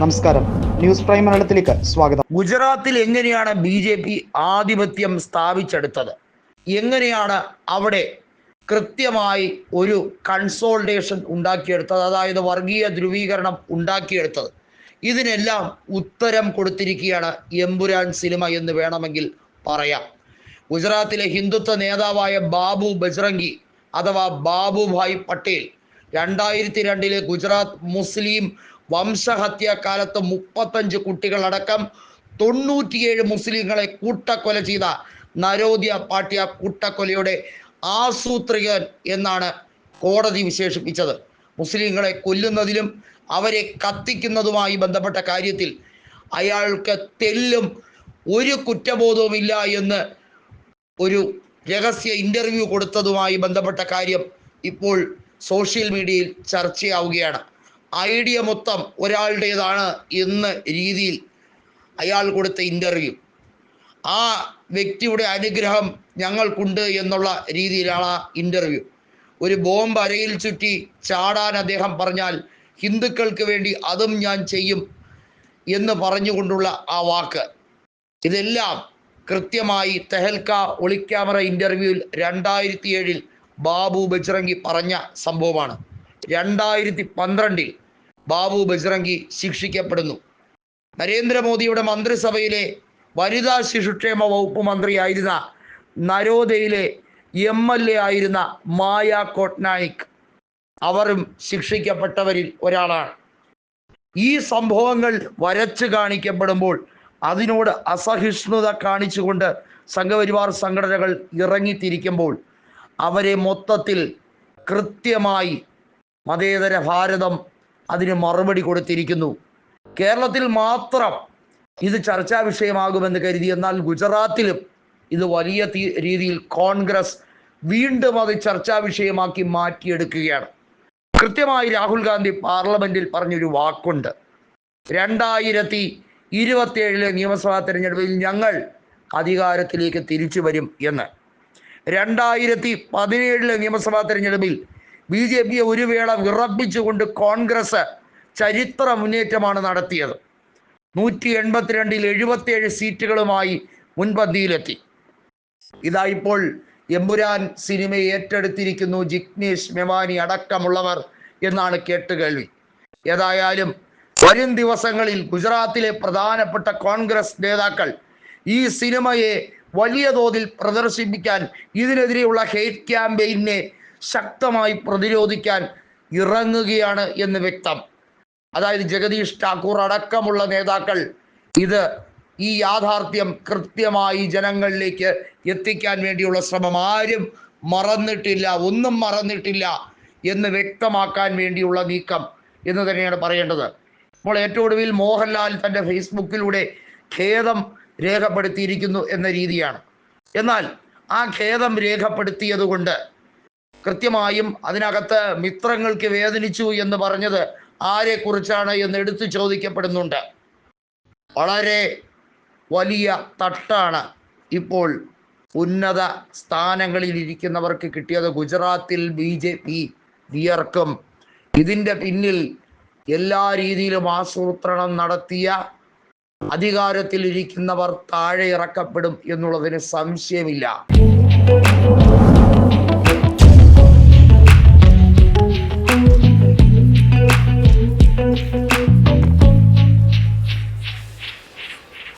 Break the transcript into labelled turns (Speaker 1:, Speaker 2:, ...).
Speaker 1: നമസ്കാരം. News prime മലയാളത്തിലേക്ക് സ്വാഗതം.
Speaker 2: ഗുജറാത്തിൽ എങ്ങനെയാണ് ബി ജെ പി ആധിപത്യം സ്ഥാപിച്ചെടുത്തത്? എങ്ങനെയാണ് അവിടെ കൃത്യമായി ഒരു കൺസോൾട്ടേഷൻ ഉണ്ടാക്കിയെടുത്തത്? അതായത് വർഗീയ ധ്രുവീകരണം ഉണ്ടാക്കിയെടുത്തത്. ഇതിനെല്ലാം ഉത്തരം കൊടുത്തിരിക്കുകയാണ് എമ്പുരാൻ സിനിമ എന്ന് വേണമെങ്കിൽ പറയാം. ഗുജറാത്തിലെ ഹിന്ദുത്വ നേതാവായ ബാബു ബജ്രംഗി അഥവാ ബാബുഭായ് പട്ടേൽ രണ്ടായിരത്തി രണ്ടിലെ ഗുജറാത്ത് മുസ്ലിം വംശഹത്യ കാലത്ത് മുപ്പത്തഞ്ച് കുട്ടികളടക്കം തൊണ്ണൂറ്റിയേഴ് മുസ്ലിങ്ങളെ കൂട്ടക്കൊല ചെയ്ത നരോദ്യ പാട്യ കൂട്ടക്കൊലയുടെ ആസൂത്രികൻ എന്നാണ് കോടതി വിശേഷിപ്പിച്ചത്. മുസ്ലിങ്ങളെ കൊല്ലുന്നതിലും അവരെ കത്തിക്കുന്നതുമായി ബന്ധപ്പെട്ട കാര്യത്തിൽ അയാൾക്ക് തെല്ലും ഒരു കുറ്റബോധവുമില്ല എന്ന് ഒരു രഹസ്യ ഇന്റർവ്യൂ കൊടുത്തതുമായി ബന്ധപ്പെട്ട കാര്യം ഇപ്പോൾ സോഷ്യൽ മീഡിയയിൽ ചർച്ചയാവുകയാണ്. ഐഡിയ മൊത്തം ഒരാളുടേതാണ് എന്ന രീതിയിൽ അയാൾ കൊടുത്ത ഇന്റർവ്യൂ ആ വ്യക്തിയുടെ അനുഗ്രഹം ഞങ്ങൾക്കുണ്ട് എന്നുള്ള രീതിയിലാണ് ഇന്റർവ്യൂ ഒരു ബോംബ് അരയിൽ ചുറ്റി ചാടാൻ അദ്ദേഹം പറഞ്ഞാൽ ഹിന്ദുക്കൾക്ക് വേണ്ടി അതും ഞാൻ ചെയ്യും എന്ന് പറഞ്ഞുകൊണ്ടുള്ള ആ വാക്ക്. ഇതെല്ലാം കൃത്യമായി തെഹൽക്ക ഒളിക്യാമറ ഇന്റർവ്യൂവിൽ രണ്ടായിരത്തി ഏഴിൽ ബാബു ബജ്രംഗി പറഞ്ഞ സംഭവമാണ്. രണ്ടായിരത്തി പന്ത്രണ്ടിൽ ബാബു ബജ്രംഗി ശിക്ഷിക്കപ്പെടുന്നു. നരേന്ദ്രമോദിയുടെ മന്ത്രിസഭയിലെ വനിതാ ശിശുക്ഷേമ വകുപ്പ് മന്ത്രിയായിരുന്ന നരോദയിലെ എം എൽ എ ആയിരുന്ന മായ കോട്നായിക് അവരും ശിക്ഷിക്കപ്പെട്ടവരിൽ ഒരാളാണ്. ഈ സംഭവങ്ങൾ വരച്ചു കാണിക്കപ്പെടുമ്പോൾ അതിനോട് അസഹിഷ്ണുത കാണിച്ചുകൊണ്ട് സംഘപരിവാർ സംഘടനകൾ ഇറങ്ങിത്തിരിക്കുമ്പോൾ അവരെ മൊത്തത്തിൽ കൃത്യമായി മതേതര ഭാരതം അതിന് മറുപടി കൊടുത്തിരിക്കുന്നു. കേരളത്തിൽ മാത്രം ഇത് ചർച്ചാ വിഷയമാകുമെന്ന് കരുതി എന്നാൽ ഗുജറാത്തിലും ഇത് വലിയ രീതിയിൽ കോൺഗ്രസ് വീണ്ടും അത് ചർച്ചാ വിഷയമാക്കി മാറ്റിയെടുക്കുകയാണ്. കൃത്യമായി രാഹുൽ ഗാന്ധി പാർലമെന്റിൽ പറഞ്ഞൊരു വാക്കുണ്ട്. രണ്ടായിരത്തി ഇരുപത്തിയേഴിലെ നിയമസഭാ തെരഞ്ഞെടുപ്പിൽ ഞങ്ങൾ അധികാരത്തിലേക്ക് തിരിച്ചു വരും എന്ന്. രണ്ടായിരത്തി പതിനേഴിലെ നിയമസഭാ തെരഞ്ഞെടുപ്പിൽ ബി ജെ പിയെ ഒരു വേള വിറപ്പിച്ചുകൊണ്ട് കോൺഗ്രസ് ചരിത്ര മുന്നേറ്റമാണ് നടത്തിയത്. നൂറ്റി എൺപത്തിരണ്ടിൽ എഴുപത്തിയേഴ് സീറ്റുകളുമായി മുൻപന്തിയിലെത്തി. ഇതാ ഇപ്പോൾ എമ്പുരാൻ സിനിമ ഏറ്റെടുത്തിരിക്കുന്നു ജിഗ്നേഷ് മെവാനി അടക്കമുള്ളവർ എന്നാണ് കേട്ടുകേൾവി. ഏതായാലും വരും ദിവസങ്ങളിൽ ഗുജറാത്തിലെ പ്രധാനപ്പെട്ട കോൺഗ്രസ് നേതാക്കൾ ഈ സിനിമയെ വലിയ തോതിൽ പ്രദർശിപ്പിക്കാൻ ഇതിനെതിരെയുള്ള ഹെയ്റ്റ് ക്യാമ്പയിനെ ശക്തമായി പ്രതിരോധിക്കാൻ ഇറങ്ങുകയാണ് എന്ന് വ്യക്തം. അതായത് ജഗദീഷ് ഠാക്കൂർ അടക്കമുള്ള നേതാക്കൾ ഇത് ഈ യാഥാർത്ഥ്യം കൃത്യമായി ജനങ്ങളിലേക്ക് എത്തിക്കാൻ വേണ്ടിയുള്ള ശ്രമം ആരും മറന്നിട്ടില്ല ഒന്നും മറന്നിട്ടില്ല എന്ന് വ്യക്തമാക്കാൻ വേണ്ടിയുള്ള നീക്കം എന്ന് തന്നെയാണ് പറയേണ്ടത്. അപ്പോൾ ഏറ്റവും ഒടുവിൽ മോഹൻലാൽ തന്റെ ഫേസ്ബുക്കിലൂടെ ഖേദം രേഖപ്പെടുത്തിയിരിക്കുന്നു എന്ന രീതിയാണ്. എന്നാൽ ആ ഖേദം രേഖപ്പെടുത്തിയത് കൊണ്ട് കൃത്യമായും അതിനകത്ത് മിത്രങ്ങൾക്ക് വേദനിച്ചു എന്ന് പറഞ്ഞത് ആരെക്കുറിച്ചാണ് എന്ന് എടുത്തു ചോദിക്കപ്പെടുന്നുണ്ട്. വളരെ വലിയ തട്ടാണ് ഇപ്പോൾ ഉന്നത സ്ഥാനങ്ങളിൽ ഇരിക്കുന്നവർക്ക് കിട്ടിയത് ഗുജറാത്തിൽ ബി ജെ പി വിയർക്കും. ഇതിന്റെ പിന്നിൽ എല്ലാ രീതിയിലും ആസൂത്രണം നടത്തിയ അധികാരത്തിൽ ഇരിക്കുന്നവർ താഴെ ഇറക്കപ്പെടും എന്നുള്ളതിന് സംശയമില്ല.